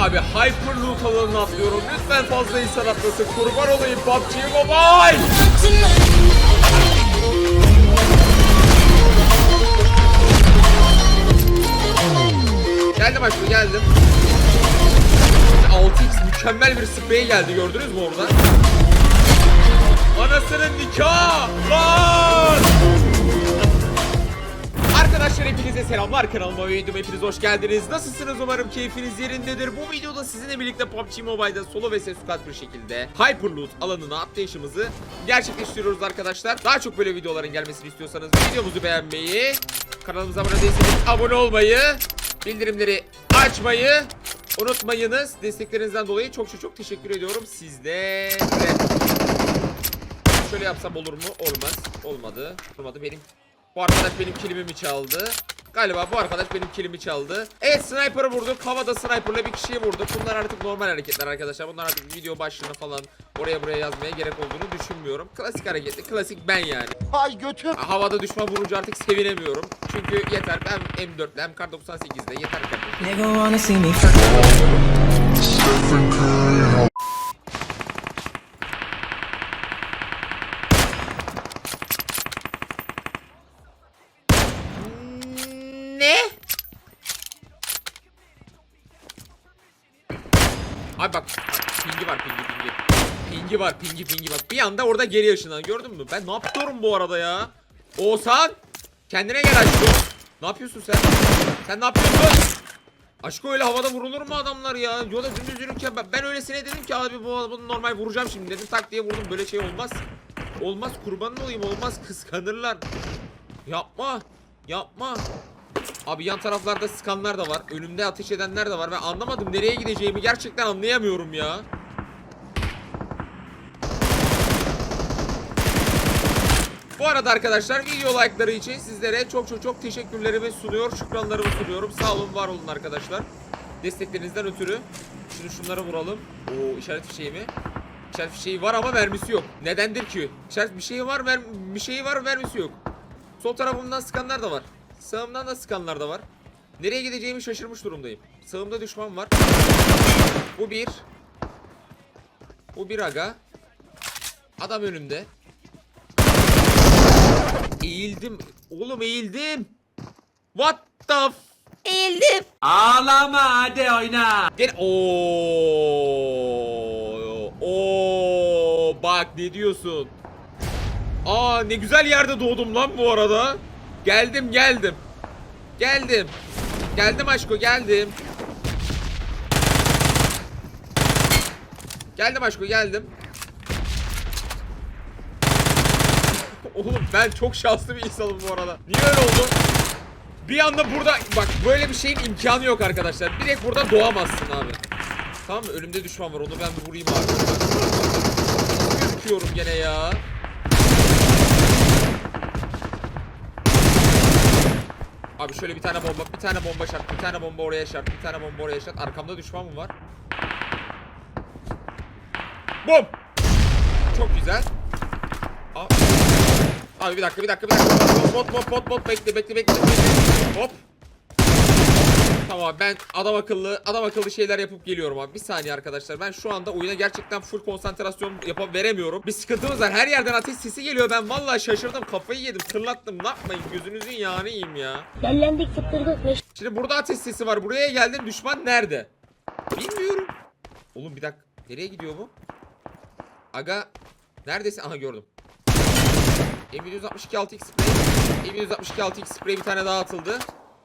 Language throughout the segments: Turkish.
Abi Hyper Loot alanına atlıyorum. Lütfen fazla insan atlasın. Kurban olayım PUBG Mobile. Geldim aşkım geldim. 6x mükemmel bir sprey geldi gördünüz mü orada? Anasının nikah lan! Arkadaşlar hepinize selamlar kanalıma ve videoma hepiniz hoş geldiniz. Nasılsınız umarım keyfiniz yerindedir. Bu videoda sizinle birlikte PUBG Mobile'da solo ve squad bir şekilde Hyperloot alanına atlayışımızı gerçekleştiriyoruz arkadaşlar. Daha çok böyle videoların gelmesini istiyorsanız videomuzu beğenmeyi, kanalımıza abone değilseniz abone olmayı, bildirimleri açmayı unutmayınız. Desteklerinizden dolayı çok çok çok teşekkür ediyorum sizlere. Şöyle yapsam olur mu? Olmaz. Olmadı. Olmadı. Benim bu arkadaş benim kilimi çaldı. Galiba bu arkadaş benim kilimi çaldı. Evet sniper'ı vurduk. Havada sniper'la bir kişiyi vurduk. Bunlar artık normal hareketler arkadaşlar. Bunlar artık video başlığına falan oraya buraya yazmaya gerek olduğunu düşünmüyorum. Klasik hareketli. Klasik ben yani. Ay götür. Havada düşman vurunca artık sevinemiyorum. Çünkü yeter. Ben M4'le hem Kar 98'de yeter. Nigga wanna see me anda orada geri ışından gördün mü? Ben ne yapıyorum bu arada ya? Oğuzhan kendine gel aşkım. Ne yapıyorsun sen? Sen ne yapıyorsun? Aşkı öyle havada vurulur mu adamlar ya? Yola dümdüz yürürken ben, ben öylesine dedim ki abi bu bunu normal vuracağım şimdi dedim. Tak diye vurdum böyle şey olmaz. Olmaz kurbanın olayım olmaz kıskanırlar. Yapma. Yapma. Abi yan taraflarda sıkanlar da var. Önümde ateş edenler de var. Ben anlamadım nereye gideceğimi gerçekten anlayamıyorum ya. Bu arada arkadaşlar video like'ları için sizlere çok çok çok teşekkürlerimi sunuyor. Şükranlarımı sunuyorum. Sağ olun var olun arkadaşlar. Desteklerinizden ötürü. Şimdi şunları vuralım. Oo işaret fişeği mi? İşaret fişeği var ama mermisi yok. Nedendir ki? İşaret bir şeyi var, mer bir şeyi var, mermisi yok. Sol tarafımdan sıkanlar da var. Sağımdan da sıkanlar da var. Nereye gideceğimi şaşırmış durumdayım. Sağımda düşman var. Bu bir. Bu bir aga. Adam önümde. Eğildim. Oğlum eğildim. What the f... Eğildim. Ağlama hadi oyna. Gel. Oo. Oo. Bak ne diyorsun? Aa ne güzel yerde doğdum lan bu arada. Geldim geldim. Geldim. Geldim aşko geldim. Geldim aşko geldim. Oğlum ben çok şanslı bir insanım bu arada. Niye öyle oldu? Bir anda burada bak böyle bir şeyin imkanı yok arkadaşlar. Direkt burada doğamazsın abi. Tamam mı? Önümde düşman var. Onu ben bir vurayım abi. Gözüküyorum gene ya. Abi şöyle bir tane bomba, bir tane bomba şart, bir tane bomba oraya şart, bir tane bomba oraya şart. Arkamda düşman mı var? Bom! Çok güzel. Abi bir dakika, bir dakika, bir dakika. Bot, bot, bot, bot. Bekle, bekle, bekle, bekle. Hop. Tamam ben adam akıllı adam akıllı şeyler yapıp geliyorum abi. Bir saniye arkadaşlar. Ben şu anda oyuna gerçekten full konsantrasyon yapıp veremiyorum. Bir sıkıntımız var. Her yerden ateş sesi geliyor. Ben vallahi şaşırdım. Kafayı yedim. Tırlattım. Ne yapmayın? Gözünüzün yağını yiyeyim ya. Dellendik fıttırdık ve Şimdi burada ateş sesi var. Buraya geldim. Düşman nerede? Bilmiyorum. Oğlum bir dakika. Nereye gidiyor bu? Aga neredesin? Aha gördüm. M162 6x spray. M162 6x spray bir tane daha atıldı.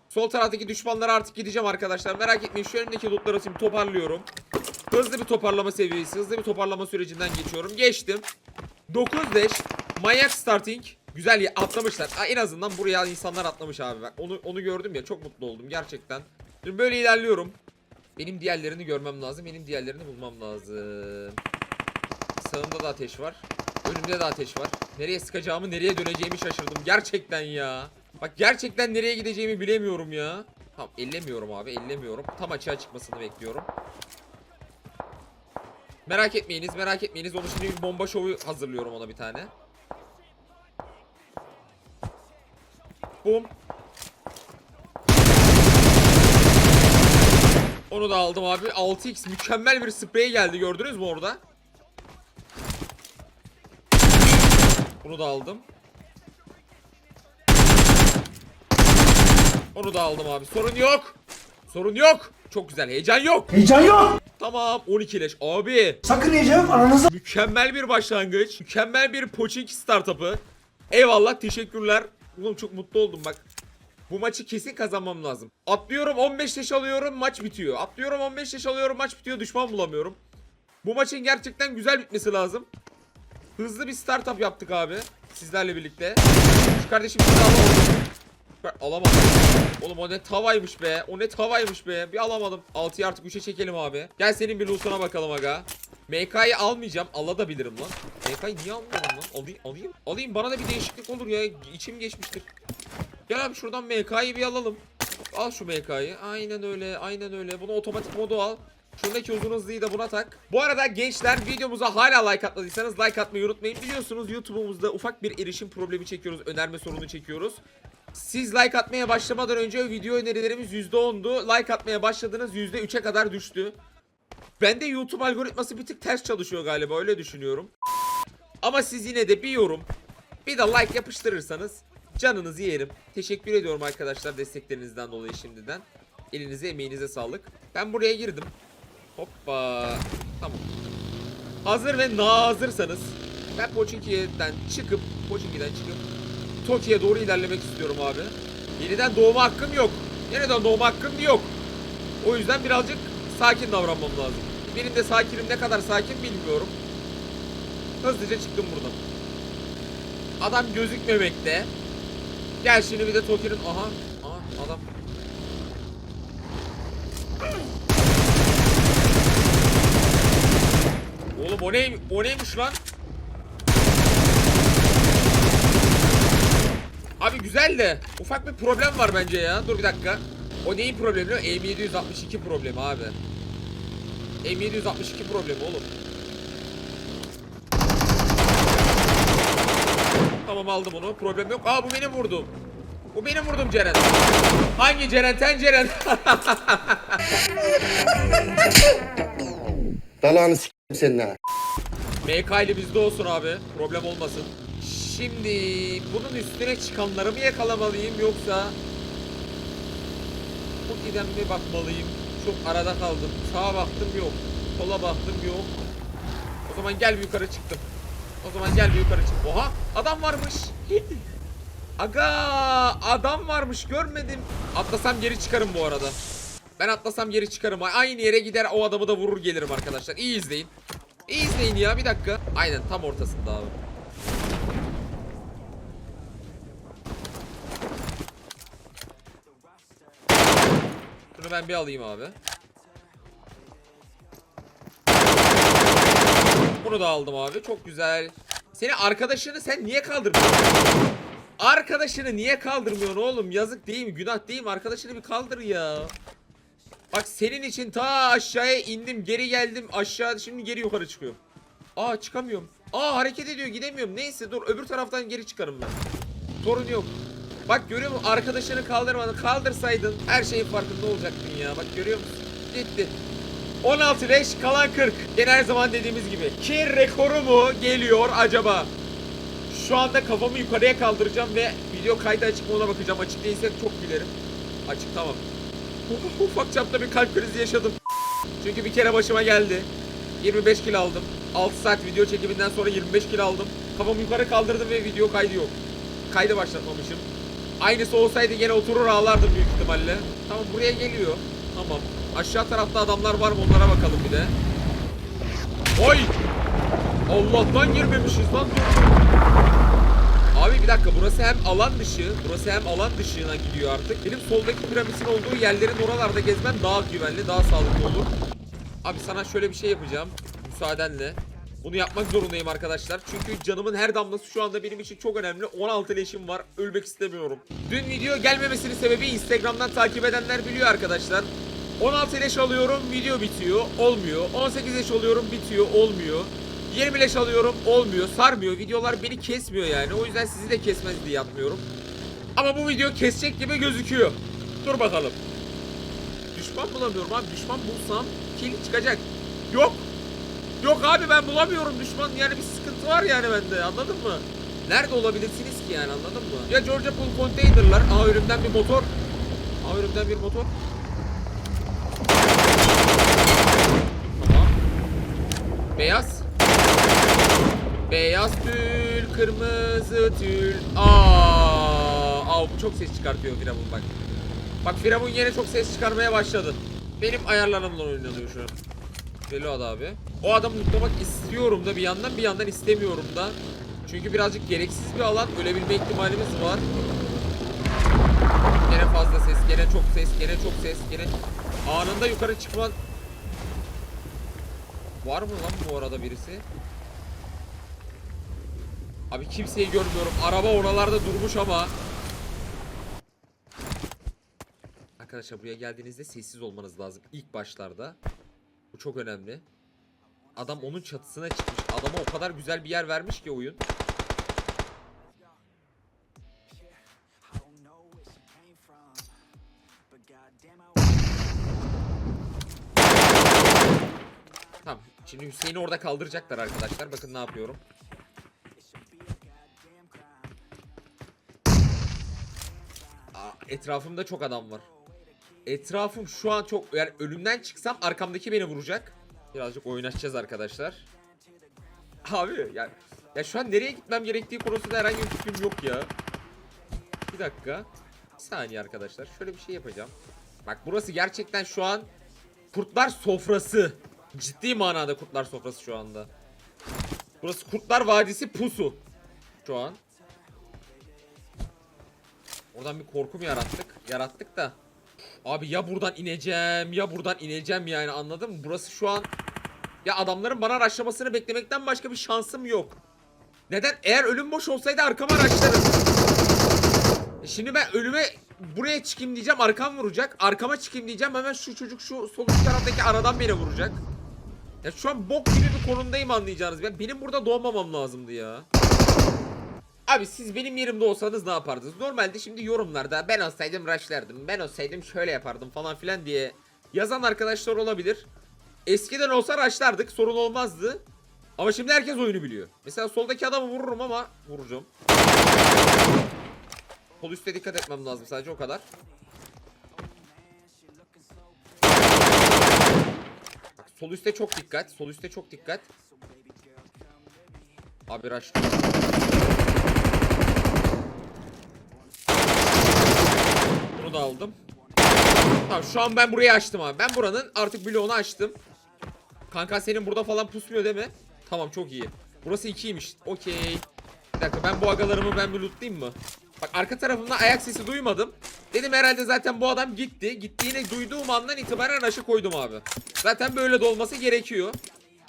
Sol taraftaki düşmanlara artık gideceğim arkadaşlar. Merak etmeyin şu önümdeki lootları şimdi toparlıyorum. Hızlı bir toparlama seviyesi, hızlı bir toparlama sürecinden geçiyorum. Geçtim. 9 leş, manyak starting. Güzel atlamışlar. Ha, en azından buraya insanlar atlamış abi. Ben onu onu gördüm ya çok mutlu oldum gerçekten. Şimdi böyle ilerliyorum. Benim diğerlerini görmem lazım. Benim diğerlerini bulmam lazım. Sağımda da ateş var. Önümde de ateş var. Nereye sıkacağımı, nereye döneceğimi şaşırdım. Gerçekten ya. Bak gerçekten nereye gideceğimi bilemiyorum ya. Tamam ellemiyorum abi ellemiyorum. Tam açığa çıkmasını bekliyorum. Merak etmeyiniz merak etmeyiniz. Onu şimdi bir bomba şovu hazırlıyorum ona bir tane. Bum. Onu da aldım abi. 6x mükemmel bir sprey geldi gördünüz mü orada? Bunu da aldım. Onu da aldım abi. Sorun yok. Sorun yok. Çok güzel. Heyecan yok. Heyecan yok. Tamam 12 leş. Abi Sakın heyecan yok ananızı. mükemmel bir başlangıç. Mükemmel bir poaching startup'ı. Eyvallah teşekkürler. Oğlum çok mutlu oldum bak. Bu maçı kesin kazanmam lazım. Atlıyorum 15 leş alıyorum maç bitiyor. Atlıyorum 15 leş alıyorum maç bitiyor düşman bulamıyorum. Bu maçın gerçekten güzel bitmesi lazım. Hızlı bir startup yaptık abi. Sizlerle birlikte. Şu kardeşim bizi alamadım. Alamadım. Oğlum o ne tavaymış be. O ne tavaymış be. Bir alamadım. 6'yı artık 3'e çekelim abi. Gel senin bir loot'una bakalım aga. MK'yı almayacağım. Alabilirim lan. MK'yı niye almıyorum lan? Alayım, alayım. Alayım bana da bir değişiklik olur ya. İçim geçmiştir. Gel abi şuradan MK'yı bir alalım. Al şu MK'yı. Aynen öyle. Aynen öyle. Bunu otomatik modu al. Şuradaki uzun hızlıyı da buna tak. Bu arada gençler videomuza hala like atmadıysanız like atmayı unutmayın. Biliyorsunuz YouTube'umuzda ufak bir erişim problemi çekiyoruz. Önerme sorunu çekiyoruz. Siz like atmaya başlamadan önce video önerilerimiz %10'du. Like atmaya başladınız %3'e kadar düştü. Bende YouTube algoritması bir tık ters çalışıyor galiba öyle düşünüyorum. Ama siz yine de bir yorum, bir de like yapıştırırsanız canınızı yerim. Teşekkür ediyorum arkadaşlar desteklerinizden dolayı şimdiden. Elinize emeğinize sağlık. Ben buraya girdim. Hoppa. Tamam. Hazır ve nazırsanız ben Pochinki'den çıkıp Pochinki'den çıkıp Toki'ye doğru ilerlemek istiyorum abi. Yeniden doğma hakkım yok. Yeniden doğma hakkım yok. O yüzden birazcık sakin davranmam lazım. Benim de sakinim ne kadar sakin bilmiyorum. Hızlıca çıktım buradan. Adam gözükmemekte. Gel şimdi bir de Toki'nin... Aha. Aha adam. Oğlum o, ney, o neymiş lan? Abi güzel de ufak bir problem var bence ya. Dur bir dakika. O neyin problemi? M762 problemi abi. M762 problemi oğlum. Tamam aldım onu. Problem yok. Aa bu benim vurdum. Bu benim vurdum Ceren. Hangi Ceren? Ten Ceren. Dalağını s**eyim senin ha. MK ile bizde olsun abi. Problem olmasın. Şimdi bunun üstüne çıkanları mı yakalamalıyım yoksa bu giden mi bakmalıyım? Çok arada kaldım. Sağa baktım yok. Sola baktım yok. O zaman gel yukarı çıktım. O zaman gel bir yukarı çık. Oha adam varmış. Aga adam varmış görmedim. Atlasam geri çıkarım bu arada. Ben atlasam geri çıkarım. Aynı yere gider o adamı da vurur gelirim arkadaşlar. İyi izleyin. İyi izleyin ya bir dakika. Aynen tam ortasında abi. Şunu ben bir alayım abi. Bunu da aldım abi. Çok güzel. Seni arkadaşını sen niye kaldırmıyorsun? Arkadaşını niye kaldırmıyorsun oğlum? Yazık değil mi? Günah değil mi? Arkadaşını bir kaldır ya. Bak senin için ta aşağıya indim, geri geldim, aşağı şimdi geri yukarı çıkıyorum. Aa çıkamıyorum. Aa hareket ediyor, gidemiyorum. Neyse dur öbür taraftan geri çıkarım ben. Sorun yok. Bak görüyor musun? Arkadaşını kaldırmadın. Kaldırsaydın her şeyin farkında olacaktın ya. Bak görüyor musun? Gitti. 16 leş kalan 40. Gene her zaman dediğimiz gibi. Ki rekoru mu geliyor acaba? Şu anda kafamı yukarıya kaldıracağım ve video kaydı açık mı ona bakacağım. Açık değilse çok gülerim. Açık tamam. Ufak çapta bir kalp krizi yaşadım. Çünkü bir kere başıma geldi. 25 kilo aldım. 6 saat video çekiminden sonra 25 kilo aldım. Kafamı yukarı kaldırdım ve video kaydı yok. Kaydı başlatmamışım. Aynısı olsaydı gene oturur ağlardım büyük ihtimalle. Tamam buraya geliyor. Tamam. Aşağı tarafta adamlar var mı onlara bakalım bir de. Oy! Allah'tan girmemişiz lan. Abi bir dakika burası hem alan dışı, burası hem alan dışına gidiyor artık. Benim soldaki piramidin olduğu yerlerin oralarda gezmem daha güvenli, daha sağlıklı olur. Abi sana şöyle bir şey yapacağım. Müsaadenle. Bunu yapmak zorundayım arkadaşlar. Çünkü canımın her damlası şu anda benim için çok önemli. 16 leşim var. Ölmek istemiyorum. Dün video gelmemesinin sebebi Instagram'dan takip edenler biliyor arkadaşlar. 16 leş alıyorum, video bitiyor, olmuyor. 18 leş alıyorum, bitiyor, olmuyor. 20 leş alıyorum, olmuyor, sarmıyor. Videolar beni kesmiyor yani. O yüzden sizi de kesmez diye atmıyorum. Ama bu video kesecek gibi gözüküyor. Dur bakalım. düşman bulamıyorum abi. Düşman bulsam kill çıkacak. Yok. Yok abi ben bulamıyorum düşman. Yani bir sıkıntı var yani bende anladın mı? Nerede olabilirsiniz ki yani anladın mı? Ya Georgia Pool Container'lar. Aa önümden bir motor. Aa önümden bir motor. Beyaz. Beyaz tül, kırmızı tül. Aa, aa bu çok ses çıkartıyor Firavun bak. Bak Firavun yine çok ses çıkarmaya başladı. Benim ayarlarımla oynanıyor şu an. Veload abi. O adamı mutlamak istiyorum da bir yandan bir yandan istemiyorum da. Çünkü birazcık gereksiz bir alan. Ölebilme ihtimalimiz var. Gene fazla ses, gene çok ses, gene çok ses, gene anında yukarı çıkman Var mı lan bu arada birisi? Abi kimseyi görmüyorum. Araba oralarda durmuş ama. Arkadaşlar buraya geldiğinizde sessiz olmanız lazım ilk başlarda. Bu çok önemli. Adam onun çatısına çıkmış. Adama o kadar güzel bir yer vermiş ki oyun. Şimdi Hüseyin'i orada kaldıracaklar arkadaşlar. Bakın ne yapıyorum. Aa, etrafımda çok adam var. Etrafım şu an çok... Yani önümden çıksam arkamdaki beni vuracak. Birazcık oynaşacağız arkadaşlar. Abi yani... Ya şu an nereye gitmem gerektiği konusunda herhangi bir fikrim yok ya. Bir dakika. Bir saniye arkadaşlar. Şöyle bir şey yapacağım. Bak burası gerçekten şu an kurtlar sofrası. Ciddi manada kurtlar sofrası şu anda. Burası Kurtlar Vadisi pusu. Şu an. Oradan bir korku mu yarattık? Yarattık da. Abi ya buradan ineceğim ya buradan ineceğim yani anladın mı? Burası şu an ya adamların bana araçlamasını beklemekten başka bir şansım yok. Neden? Eğer ölüm boş olsaydı arkama araçlarım. E Şimdi ben ölüme buraya çıkayım diyeceğim arkam vuracak. Arkama çıkayım diyeceğim hemen şu çocuk şu sol üst taraftaki aradan beni vuracak. Ya şu an bok gibi bir konumdayım anlayacağınız. Ben benim burada doğmamam lazımdı ya. Abi siz benim yerimde olsanız ne yapardınız? Normalde şimdi yorumlarda ben olsaydım rushlardım, ben olsaydım şöyle yapardım falan filan diye yazan arkadaşlar olabilir. Eskiden olsa rushlardık sorun olmazdı. Ama şimdi herkes oyunu biliyor. Mesela soldaki adamı vururum ama vuracağım. Sol üstte dikkat etmem lazım sadece o kadar. Sol üstte çok dikkat. Sol üstte çok dikkat. Abi rush. Bunu da aldım. Tamam şu an ben burayı açtım abi. Ben buranın artık bloğunu açtım. Kanka senin burada falan pusmuyor değil mi? Tamam çok iyi. Burası 2'ymiş. Okey. Bir dakika ben bu agalarımı ben bir lootlayayım mı? Bak arka tarafımda ayak sesi duymadım. Dedim herhalde zaten bu adam gitti. Gittiğini duyduğum andan itibaren aşı koydum abi. Zaten böyle de olması gerekiyor.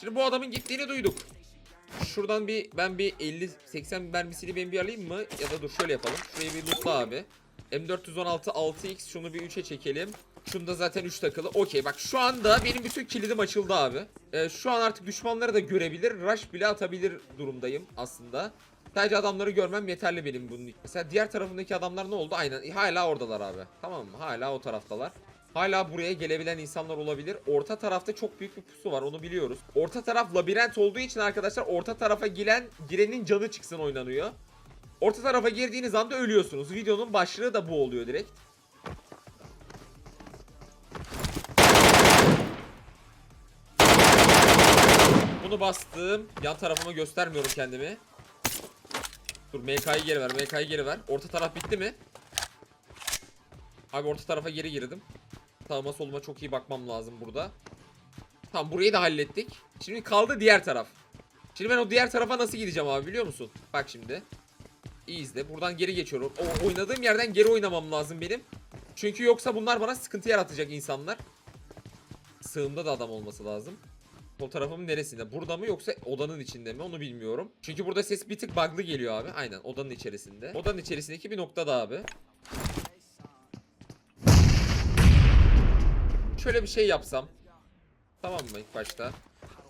Şimdi bu adamın gittiğini duyduk. Şuradan bir ben bir 50-80 mermisini ben bir alayım mı? Ya da dur şöyle yapalım. Şurayı bir lootla abi. M416 6x şunu bir 3'e çekelim. Şunda zaten 3 takılı. Okey bak şu anda benim bütün kilidim açıldı abi. Ee, şu an artık düşmanları da görebilir. Rush bile atabilir durumdayım aslında. Sadece adamları görmem yeterli benim bunun. Mesela diğer tarafındaki adamlar ne oldu? Aynen hala oradalar abi. Tamam mı? Hala o taraftalar. Hala buraya gelebilen insanlar olabilir. Orta tarafta çok büyük bir pusu var onu biliyoruz. Orta taraf labirent olduğu için arkadaşlar orta tarafa giren girenin canı çıksın oynanıyor. Orta tarafa girdiğiniz anda ölüyorsunuz. Videonun başlığı da bu oluyor direkt. Bunu bastım. Yan tarafıma göstermiyorum kendimi. Dur MK'yı geri ver. MK'yı geri ver. Orta taraf bitti mi? Abi orta tarafa geri girdim. Sağıma soluma çok iyi bakmam lazım burada. Tamam burayı da hallettik. Şimdi kaldı diğer taraf. Şimdi ben o diğer tarafa nasıl gideceğim abi biliyor musun? Bak şimdi. İyi izle. Buradan geri geçiyorum. O oynadığım yerden geri oynamam lazım benim. Çünkü yoksa bunlar bana sıkıntı yaratacak insanlar. Sığımda da adam olması lazım. Sol tarafımın neresinde? Burada mı yoksa odanın içinde mi onu bilmiyorum. Çünkü burada ses bir tık bug'lı geliyor abi. Aynen odanın içerisinde. Odanın içerisindeki bir noktada abi. Şöyle bir şey yapsam. Tamam mı ilk başta?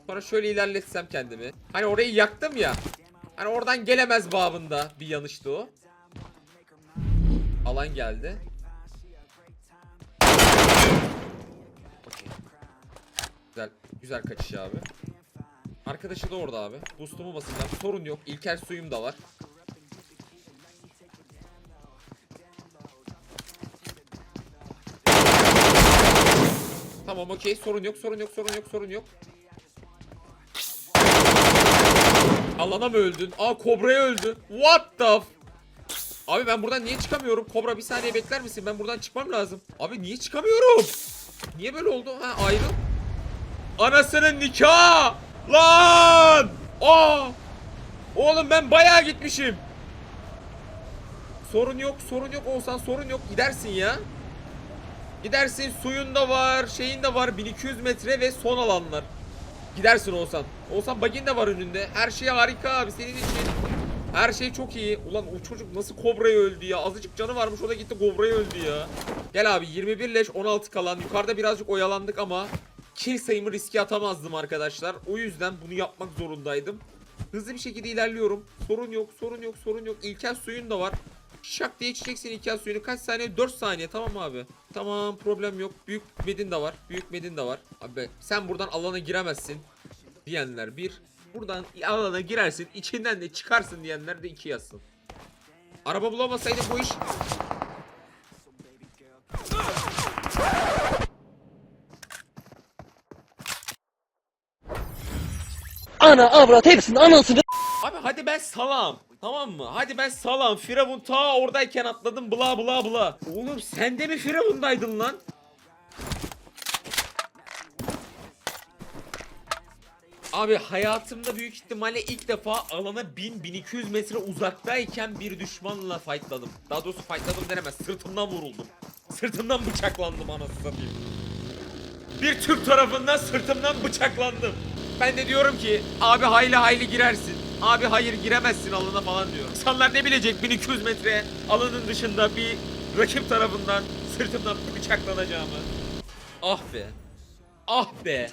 Sonra şöyle ilerletsem kendimi. Hani orayı yaktım ya. Hani oradan gelemez babında bir yanıştı o. Alan geldi. Güzel, güzel kaçış abi. Arkadaşı da orada abi. Boost'umu basacağım. Sorun yok. İlkel suyum da var. Tamam okey. Sorun yok, sorun yok, sorun yok, sorun yok. Alana mı öldün? Aa Kobra'ya öldü. What the f- Abi ben buradan niye çıkamıyorum? Kobra bir saniye bekler misin? Ben buradan çıkmam lazım. Abi niye çıkamıyorum? Niye böyle oldu? Ha ayrıl. Anasının nikahı! Lan! Aa! Oğlum ben bayağı gitmişim. Sorun yok, sorun yok olsan sorun yok. Gidersin ya. Gidersin suyun da var, şeyin de var. 1200 metre ve son alanlar. Gidersin olsan. Olsan bagin de var önünde. Her şey harika abi senin için. Her şey çok iyi. Ulan o çocuk nasıl kobraya öldü ya. Azıcık canı varmış o da gitti kobraya öldü ya. Gel abi 21 leş 16 kalan. Yukarıda birazcık oyalandık ama kill sayımı riske atamazdım arkadaşlar. O yüzden bunu yapmak zorundaydım. Hızlı bir şekilde ilerliyorum. Sorun yok, sorun yok, sorun yok. İlkel suyun da var. Şak diye içeceksin ilkel suyunu. Kaç saniye? 4 saniye. Tamam abi. Tamam problem yok. Büyük medin de var. Büyük medin de var. Abi sen buradan alana giremezsin. Diyenler bir. Buradan alana girersin. içinden de çıkarsın diyenler de iki yazsın. Araba bulamasaydı bu iş Ana avrat hepsinin anasını Abi hadi ben salam. Tamam mı? Hadi ben salam. Firavun ta oradayken atladım bla bla bla. Oğlum sen de mi Firavundaydın lan? Abi hayatımda büyük ihtimalle ilk defa alana 1000-1200 metre uzaktayken bir düşmanla fightladım. Daha doğrusu fightladım denemez. Sırtımdan vuruldum. Sırtımdan bıçaklandım anasını satayım. Bir Türk tarafından sırtımdan bıçaklandım. Ben de diyorum ki abi hayli hayli girersin. Abi hayır giremezsin alana falan diyor. İnsanlar ne bilecek 1200 metre alanın dışında bir rakip tarafından sırtımdan bıçaklanacağımı. Ah be. Ah be.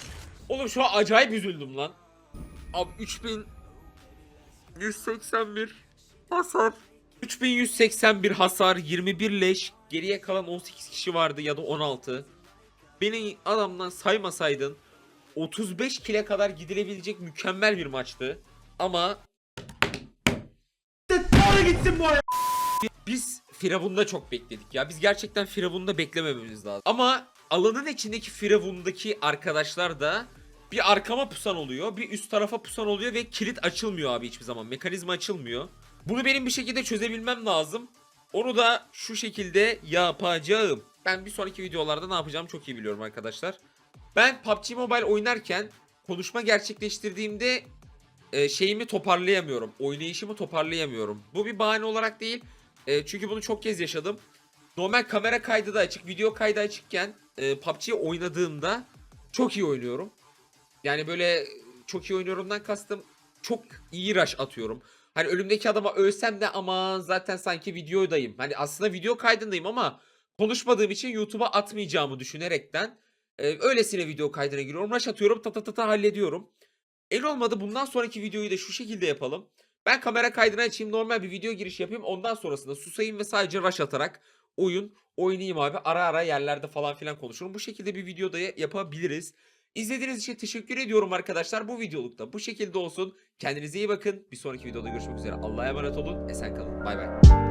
Oğlum şu an acayip üzüldüm lan. Abi 3181 hasar. 3181 hasar, 21 leş. Geriye kalan 18 kişi vardı ya da 16. Beni adamdan saymasaydın 35 kile kadar gidilebilecek mükemmel bir maçtı. Ama gitsin bu Biz Firavun'da çok bekledik ya. Biz gerçekten Firavun'da beklemememiz lazım. Ama alanın içindeki Firavun'daki arkadaşlar da bir arkama pusan oluyor, bir üst tarafa pusan oluyor ve kilit açılmıyor abi hiçbir zaman. Mekanizma açılmıyor. Bunu benim bir şekilde çözebilmem lazım. Onu da şu şekilde yapacağım. Ben bir sonraki videolarda ne yapacağımı çok iyi biliyorum arkadaşlar. Ben PUBG Mobile oynarken konuşma gerçekleştirdiğimde e, şeyimi toparlayamıyorum. Oynayışımı toparlayamıyorum. Bu bir bahane olarak değil. E, çünkü bunu çok kez yaşadım. Normal kamera kaydı da açık, video kaydı açıkken e, PUBG'yi oynadığımda çok iyi oynuyorum. Yani böyle çok iyi oynuyorumdan kastım çok iyi rush atıyorum. Hani önümdeki adama ölsem de ama zaten sanki videodayım. Hani aslında video kaydındayım ama konuşmadığım için YouTube'a atmayacağımı düşünerekten e, öylesine video kaydına giriyorum. Rush atıyorum ta ta ta ta hallediyorum. El olmadı bundan sonraki videoyu da şu şekilde yapalım. Ben kamera kaydını açayım normal bir video giriş yapayım. Ondan sonrasında susayım ve sadece rush atarak oyun oynayayım abi. Ara ara yerlerde falan filan konuşurum. Bu şekilde bir videoda yapabiliriz. İzlediğiniz için teşekkür ediyorum arkadaşlar. Bu videolukta bu şekilde olsun. Kendinize iyi bakın. Bir sonraki videoda görüşmek üzere. Allah'a emanet olun. Esen kalın. Bay bay.